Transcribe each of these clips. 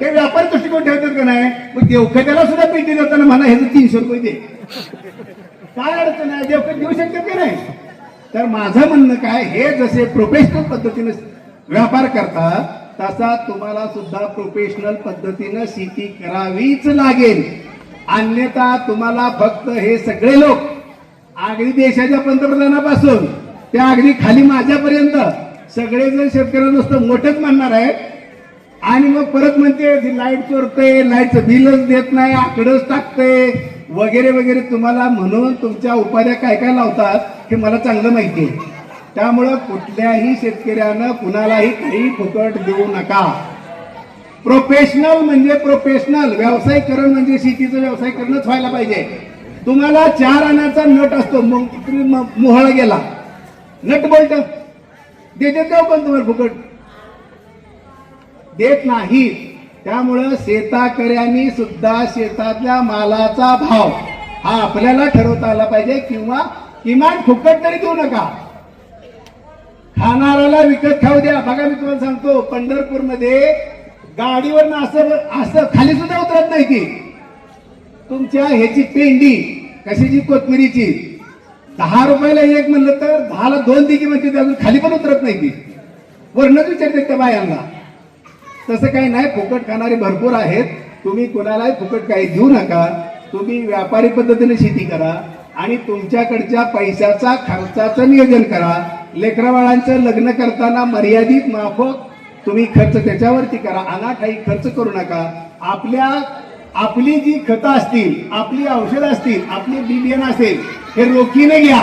ते व्यापारी दृष्टिकोन ठेवतात का नाही? मग देवखत्याला सुद्धा पेटी देताना म्हणा हे तीनशे रुपये दे. काय अडचण आहे? देवखत देऊ शकतात का नाही? तर माझं म्हणणं काय हे जसे प्रोफेशनल पद्धतीने व्यापार करतात तसा तुम्हाला सुद्धा प्रोफेशनल पद्धतीनं शेती करावीच लागेल. अन्यथा तुम्हाला फक्त हे सगळे लोक अगदी देशाच्या पंतप्रधानापासून त्या अगदी खाली माझ्यापर्यंत सगळेजण शेतकऱ्यांना नुसतं मोठंच म्हणणार आहे आणि मग परत म्हणते लाइट चोरते लाईटचं बिलच देत नाही आकडंच टाकते वगैरे वगैरे तुम्हाला म्हणून तुमच्या उपाध्या काय काय लावतात हे मला चांगलं माहिती आहे त्यामुळं कुठल्याही शेतकऱ्यानं कुणालाही काही फुकट देऊ नका. प्रोफेशनल म्हणजे प्रोफेशनल व्यवसायीकरण म्हणजे शेतीचं व्यवसायीकरणच व्हायला पाहिजे. तुम्हाला चार आणाचा नट असतो मग मोहळा गेला. नट बोलट देते पण तुम्हाला फुकट. देत नाही त्यामुळं शेताकऱ्यांनी सुद्धा शेतातल्या मालाचा भाव हा आपल्याला ठरवता आला पाहिजे किंवा किमान फुकट तरी देऊ नका. खाणाऱ्याला विकत खाऊ द्या. बघा मी तुम्हाला सांगतो पंढरपूरमध्ये गाडीवर असं असं खाली सुद्धा उतरत नाही ती. तुमच्या ह्याची पेंडी कशाची? कोथमिरीची. दहा रुपयाला एक म्हणलं तर दहाला दोन दिगी म्हणते अजून खाली पण उतरत नाही ती. वरणच विचारते त्या बायांना. तसं काही नाही फुकट खाणारे भरपूर आहेत. तुम्ही कोणालाही फुकट काही देऊ नका. तुम्ही व्यापारी पद्धतीने शेती करा आणि तुमच्याकडच्या पैशाचा खर्चाचं नियोजन करा. लेकराबाळांचं लग्न करताना मर्यादित माफक तुम्ही खर्च त्याच्यावरती करा. अनाठाई खर्च करू नका. आपल्या आपली जी खतं असतील आपली औषधं असतील आपली बिबियन असेल हे रोखीने घ्या.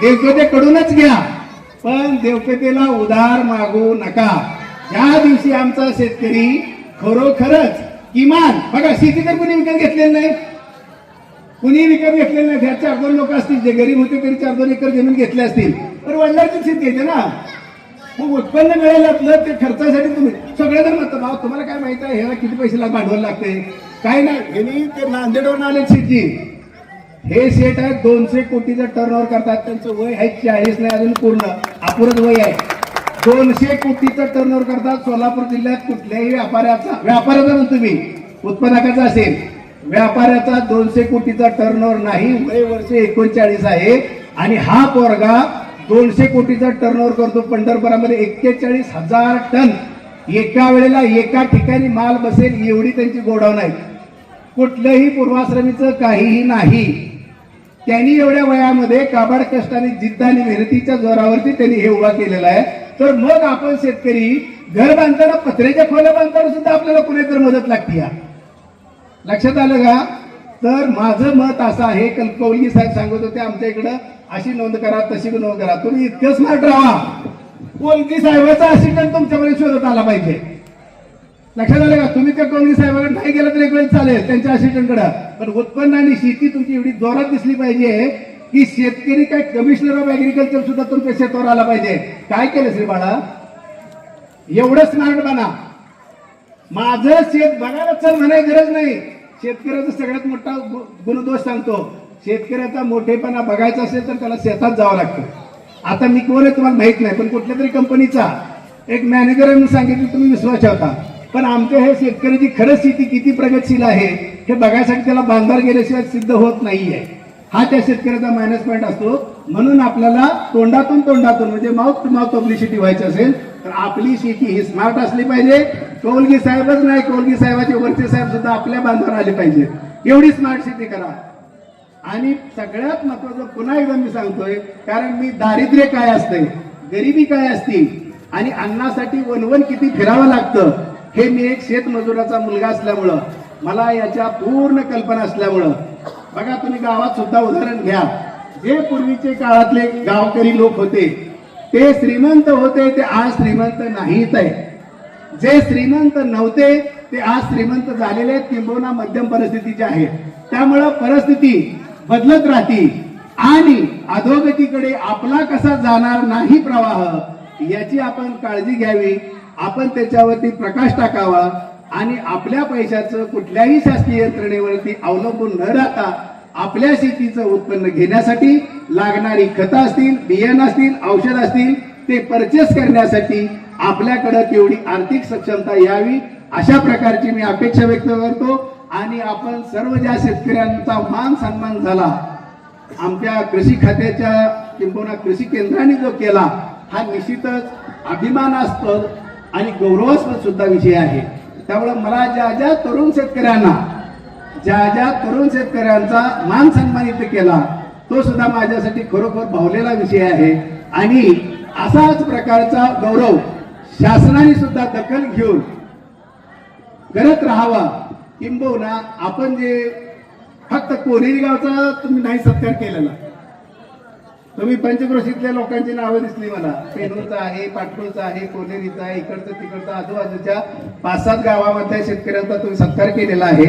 देवकतेकडूनच घ्या. पण देवकतेला उधार मागू नका. या दिवशी आमचा शेतकरी खरोखरच किमान बघा शेती तर कुणी विकत घेतलेली नाही. कुणी विकत घेतलेलं नाही. त्यात चार दोन लोक असतील जे गरीब होते तरी चार दोन एकर जमीन घेतले असतील. पण वडिलांची शेती येते ना. मग उत्पन्न मिळेल आपलं ते खर्चासाठी तुम्ही सगळे जण म्हणतात भाऊ तुम्हाला काय माहीत आहे? ह्याला किती पैसे भांडवल लागते? काय नाही ह्यांनी ते नांदेडवर आले शेतजी हे सेट आहे दोनशे कोटीचं टर्न ओव्हर करतात. त्यांचं वय आहे चाळीस नाही अजून पूर्ण. अपुरत वय आहे. दोनशे कोटीचं टर्न ओव्हर करतात सोलापूर जिल्ह्यात कुठल्याही व्यापाऱ्याचा व्यापाऱ्याचा म्हणतो मी उत्पन्नाकाचा असेल. व्यापाऱ्याचा दोनशे कोटीचा टर्न ओव्हर नाही. वय वर्ष एकोणचाळीस आहे. आणि हा पोरगा दोनशे कोटीचा टर्न ओव्हर करतो. पंढरपुरामध्ये एक्केचाळीस हजार टन. एका वेळेला एका ठिकाणी माल बसेल एवढी त्यांची गोडाऊन आहे. कुठलंही पूर्वाश्रमीचं काहीही नाही. त्यांनी एवढ्या वयामध्ये काबाड कष्टाने आणि जिद्द आणि मेहनतीच्या जोरावरती त्यांनी हे उभा केलेला आहे. तर मग आपण शेतकरी घर बांधताना पत्र्याच्या खोल्या बांधताना सुद्धा आपल्याला कुणीतरी मदत लागते या. लक्षात आलं का? तर माझं मत असं आहे कलकौली साहेब सांगत होते आमच्या इकडं अशी नोंद करा तशी नोंद करा. तुम्ही इतकं स्मार्ट राहा. कोलगी साहेबाचा असिस्टंट तुमच्यामध्ये शोधत आला पाहिजे. लक्षात आलं का? तुम्ही त्या कोलगी साहेबाकडे नाही गेलं तर एक वेळ चालेल त्यांच्या असिस्टंटकडं पण उत्पन्न आणि शेती तुमची एवढी जोरात दिसली पाहिजे की शेतकरी काय कमिशनर ऑफ ऍग्रिकल्चर सुद्धा तुमच्या शेतावर आला पाहिजे. काय केलं श्री बाळा? एवढं स्मार्ट बना. माझं शेत बघायला चल म्हणायची गरज नाही. शेतकऱ्याचा सगळ्यात मोठा गुणदोष सांगतो. शेतकऱ्याचा मोठेपणा बघायचा असेल तर त्याला शेतात जावं लागतं. आता मी कोण आहे तुम्हाला माहीत नाही पण कुठल्या तरी कंपनीचा एक मॅनेजरांनी सांगितलं तुम्ही विश्वास ठेवता. पण आमच्या हे शेतकऱ्याची खरंच शेती किती प्रगतशील आहे हे बघायसाठी त्याला बांधार गेल्याशिवाय सिद्ध होत नाहीये. हा त्या शेतकऱ्याचा मायनस पॉईंट असतो. म्हणून आपल्याला तोंडातून तोंडातून म्हणजे माउथ टू माउथ पब्लिसिटी व्हायची असेल तर आपली शेती ही स्मार्ट असली पाहिजे. कौलगी साहेबच नाही कौलगी साहेबाचे वरचे साहेब सुद्धा आपल्या बांधावर आले पाहिजे. एवढी स्मार्ट शेती करा. आणि सगळ्यात महत्वाचं पुन्हा एकदा मी सांगतोय कारण मी दारिद्र्य काय असते गरिबी काय असती आणि अन्नासाठी वनवन किती फिरावं लागतं हे मी एक शेतमजुराचा मुलगा असल्यामुळं मला याच्या पूर्ण कल्पना असल्यामुळं बघा तुम्ही गावात सुद्धा उदाहरण घ्या. जे पूर्वीचे काळातले गावकरी लोक होते ते श्रीमंत होते ते आज श्रीमंत नाहीत आहे. जे श्रीमंत नव्हते ते आज श्रीमंत झालेले आहेत, किंबहुना मध्यम परिस्थितीचे आहेत. त्यामुळं परिस्थिती बदलत राहते. आणि अधोगतीकडे आपला कसा जाणार नाही प्रवाह याची आपण काळजी घ्यावी. आपण त्याच्यावरती प्रकाश टाकावा. आणि आपल्या पैशाचं कुठल्याही शासकीय यंत्रणेवरती अवलंबून न राहता आपल्या शेतीचं उत्पन्न घेण्यासाठी लागणारी खतं असतील बियाणं असतील औषध असतील ते परचेस करण्यासाठी आपल्याकडं तेवढी आर्थिक सक्षमता यावी अशा प्रकारची मी अपेक्षा व्यक्त करतो. आणि आपण सर्व ज्या शेतकऱ्यांचा मान सन्मान झाला आमच्या कृषी खात्याच्या किंबहुना कृषी केंद्राने जो केला हा निश्चितच अभिमानास्पद आणि गौरवास्पद सुद्धा विषय आहे. त्यामुळे मला ज्या ज्या तरुण शेतकऱ्यांना ज्या ज्या तरुण शेतकऱ्यांचा मान सन्मानित केला तो सुद्धा माझ्यासाठी खरोखर भावलेला विषय आहे. आणि असाच प्रकारचा गौरव शासनाने सुद्धा दखल घेऊन करत राहावा किंबहुना आपण जे फक्त कोरेरी गावचा तुम्ही नाही सत्कार केलेला. तुम्ही पंचक्रोशीतल्या लोकांची नावं दिसली मला. पेनूरचा आहे पाटपूरचा आहे कोनेरीचा आहे इकडचं तिकडचं आजूबाजूच्या पाच सात गावामधल्या शेतकऱ्यांचा तुम्ही सत्कार केलेला आहे.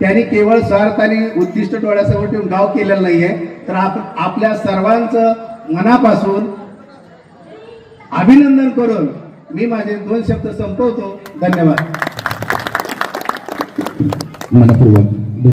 त्यांनी केवळ स्वार्थ आणि उद्दिष्ट डोळ्यासमोर ठेवून गाव केलेलं नाहीये. तर आप आपल्या सर्वांचं मनापासून अभिनंदन करून मी माझे दोन शब्द संपवतो. धन्यवाद. मनपूर्वक.